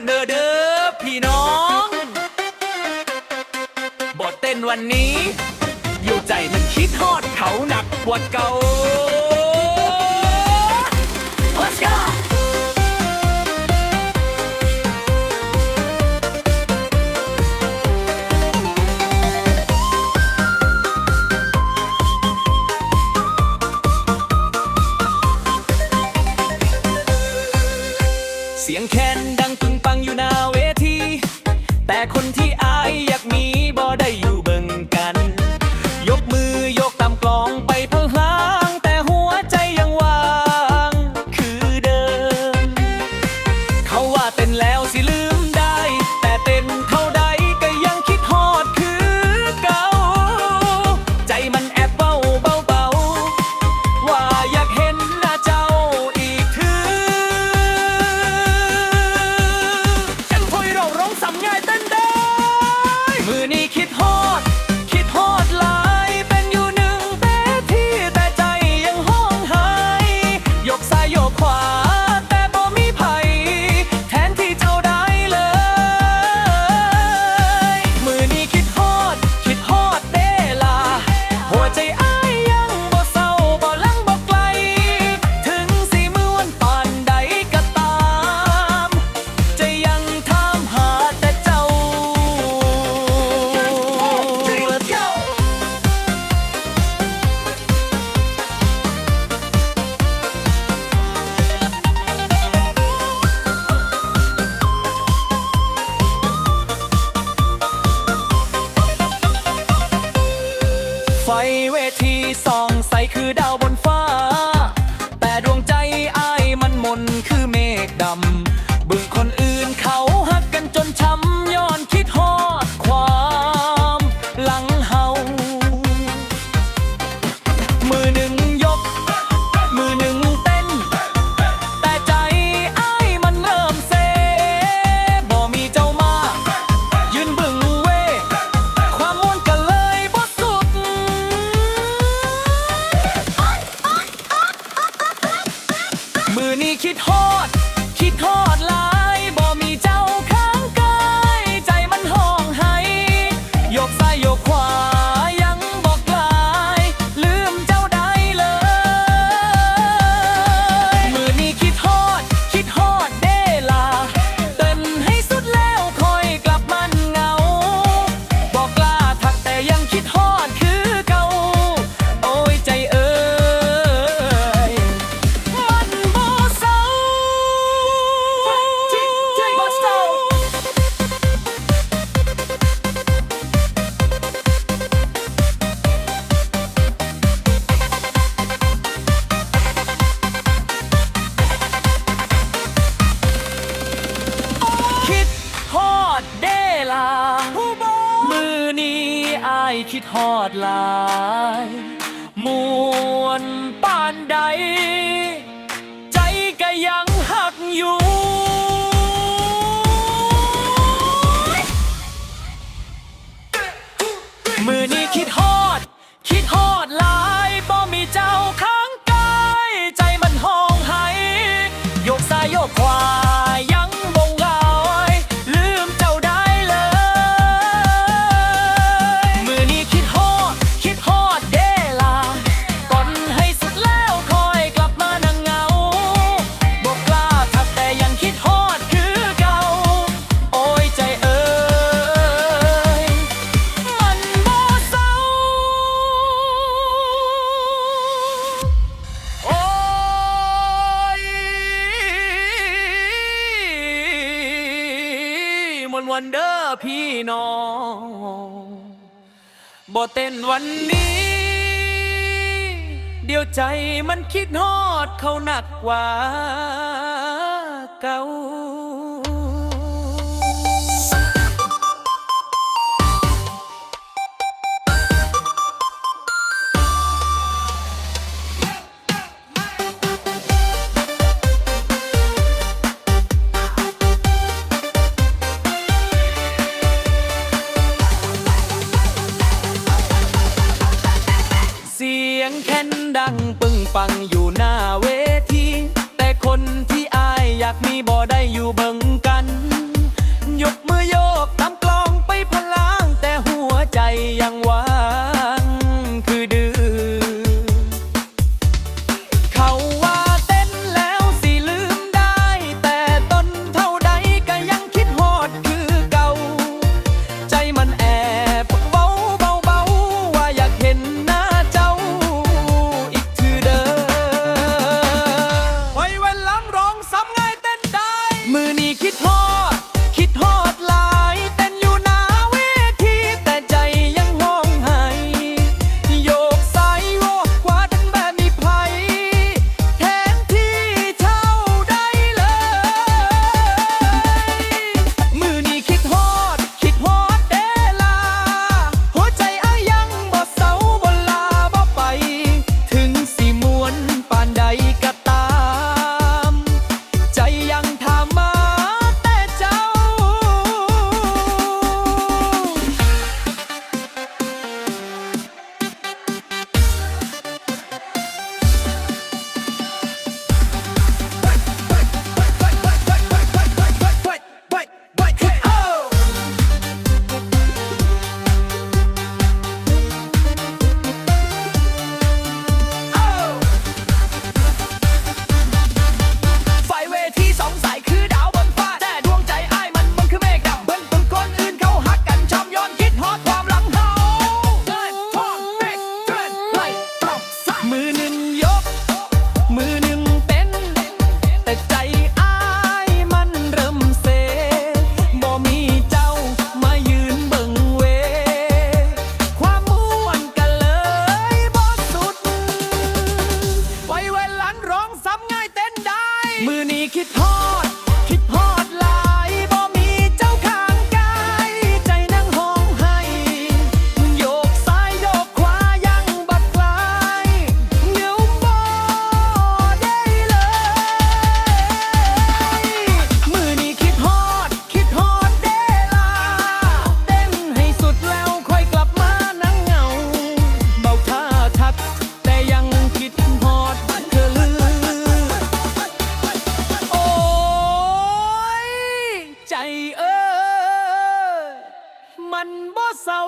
ดเด้อเด้อพี่น้องบทเต้นวันนี้ อยู่ใจมันคิดฮอดเขาหนักปวดเก่า Let's go เสียงแคน แต่คนที่อายอยากมีบ่ได้ คิดฮอดลาย มวนปานใด วนเด้อพี่น้องบ่เต้นวันนี้ เดียวใจมันคิดฮอดเขาหนักกว่าเก่า งอยู่หน้าเวที แต่คนที่อายอยากมีบ่ได้อยู่เบิง มันบ่เศร้า